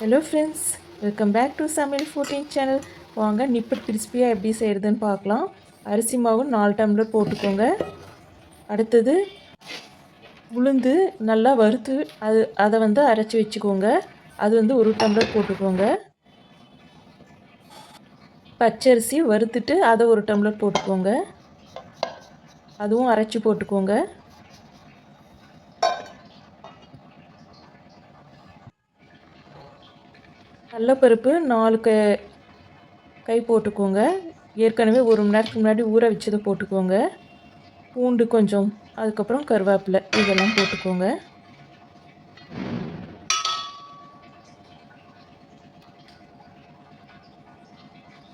Hello friends welcome back to சமையல் fourteen channel வாங்க நிப்பட் கிறிஸ்பியாக எப்படி செய்கிறதுன்னு பார்க்கலாம். அரிசி மாவு நாலு டம்ளர் போட்டுக்கோங்க. அடுத்தது உளுந்து நல்லா வறுத்து அது அதை வந்து அரைச்சி வச்சுக்கோங்க. அது வந்து ஒரு டம்ளர் போட்டுக்கோங்க. பச்சரிசி வறுத்துட்டு அதை ஒரு டம்ளர் போட்டுக்கோங்க. அதுவும் அரைச்சி போட்டுக்கோங்க. கடலப்பருப்பு நாலு க கை போட்டுக்கோங்க. ஏற்கனவே ஒரு மணி நேரத்துக்கு முன்னாடி ஊற வச்சதை போட்டுக்கோங்க. பூண்டு கொஞ்சம் அதுக்கப்புறம் கருவேப்பிலை இதெல்லாம் போட்டுக்கோங்க.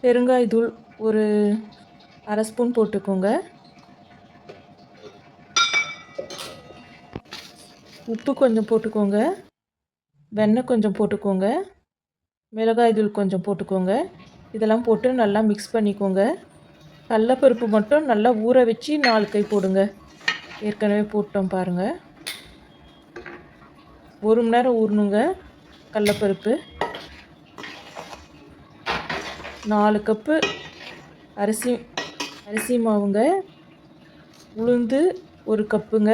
பெருங்காயத்தூள் ஒரு அரை ஸ்பூன் போட்டுக்கோங்க. உப்பு கொஞ்சம் போட்டுக்கோங்க. வெண்ணெய் கொஞ்சம் போட்டுக்கோங்க. மிளகாய் தூள் கொஞ்சம் போட்டுக்கோங்க. இதெல்லாம் போட்டு நல்லா மிக்ஸ் பண்ணிக்கோங்க. கடலப்பருப்பு மட்டும் நல்லா ஊற வச்சு நாலு கை போடுங்க. ஏற்கனவே போட்டோம் பாருங்கள் ஒரு மணி நேரம் ஊறணுங்க கடலப்பருப்பு. நாலு கப்பு அரிசி அரிசி மாவுங்க. உளுந்து ஒரு கப்புங்க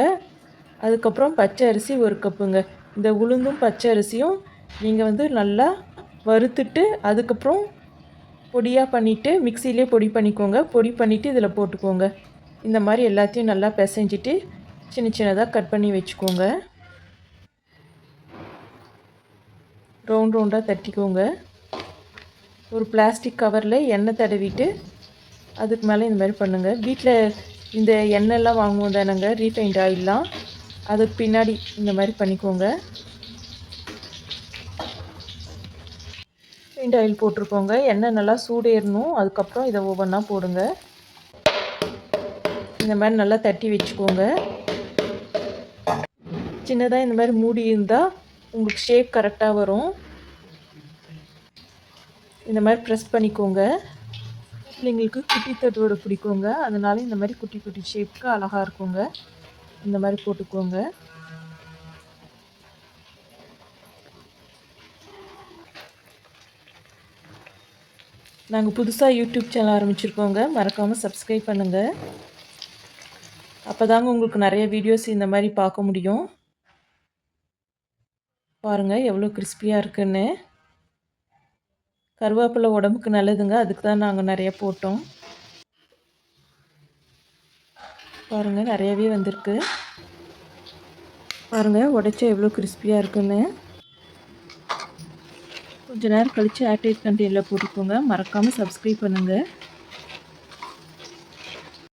அதுக்கப்புறம் பச்சை அரிசி ஒரு கப்புங்க இந்த உளுந்தும் பச்சை அரிசியும் நீங்கள் வந்து நல்லா வறுத்துட்டு அதுக்கப்புறம் பொடியாக பண்ணிவிட்டு மிக்சிலே பொடி பண்ணிக்கோங்க. பொடி பண்ணிவிட்டு இதில் போட்டுக்கோங்க. இந்த மாதிரி எல்லாத்தையும் நல்லா பிசைஞ்சிட்டு சின்ன சின்னதாக கட் பண்ணி வச்சுக்கோங்க. ரவுண்ட் ரவுண்டாக தட்டிக்கோங்க. ஒரு பிளாஸ்டிக் கவரில் எண்ணெய் தடவிட்டு அதுக்கு மேலே இந்த மாதிரி பண்ணுங்கள் வீட்டில் இந்த எண்ணெய்லாம் வாங்குவோம் தானேங்க. ரீஃபைண்ட் ஆயிலெலாம். அதுக்கு பின்னாடி இந்த மாதிரி பண்ணிக்கோங்க. பெயிண்ட் ஆயில் போட்டிருக்கோங்க. எண்ணெய் நல்லா சூடேறணும். அதுக்கப்புறம் இதை ஒவ்வொன்றா போடுங்க. இந்த மாதிரி நல்லா தட்டி வச்சுக்கோங்க. சின்னதாக இந்த மாதிரி மூடி இருந்தால் உங்களுக்கு ஷேப் கரெக்டாக வரும். இந்த மாதிரி ப்ரெஸ் பண்ணிக்கோங்க. பிள்ளைங்களுக்கு குட்டி தட்டுவோட பிடிக்குங்க. அதனால இந்த மாதிரி குட்டி குட்டி ஷேப்புக்கு அழகாக இருக்குங்க. இந்த மாதிரி போட்டுக்கோங்க. நாங்கள் புதுசாக யூடியூப் சேனல் ஆரம்பிச்சிருக்கோங்க. மறக்காமல் சப்ஸ்கிரைப் பண்ணுங்கள் அப்போ தாங்க உங்களுக்கு நிறைய வீடியோஸ் இந்த மாதிரி பார்க்க முடியும். பாருங்கள் எவ்வளோ கிறிஸ்பியாக இருக்குன்னு. கருவேப்பிலை உடம்புக்கு நல்லதுங்க. அதுக்கு தான் நாங்கள் நிறைய போட்டோம். பாருங்கள் நிறையவே வந்திருக்கு. பாருங்கள் உடைச்சா எவ்வளோ கிறிஸ்பியாக இருக்குன்னு. கொஞ்ச நேரம் கழித்து ஏர்டைட் கண்டெய்னரில் போட்டுக்கோங்க. மறக்காமல் சப்ஸ்கிரைப் பண்ணுங்கள்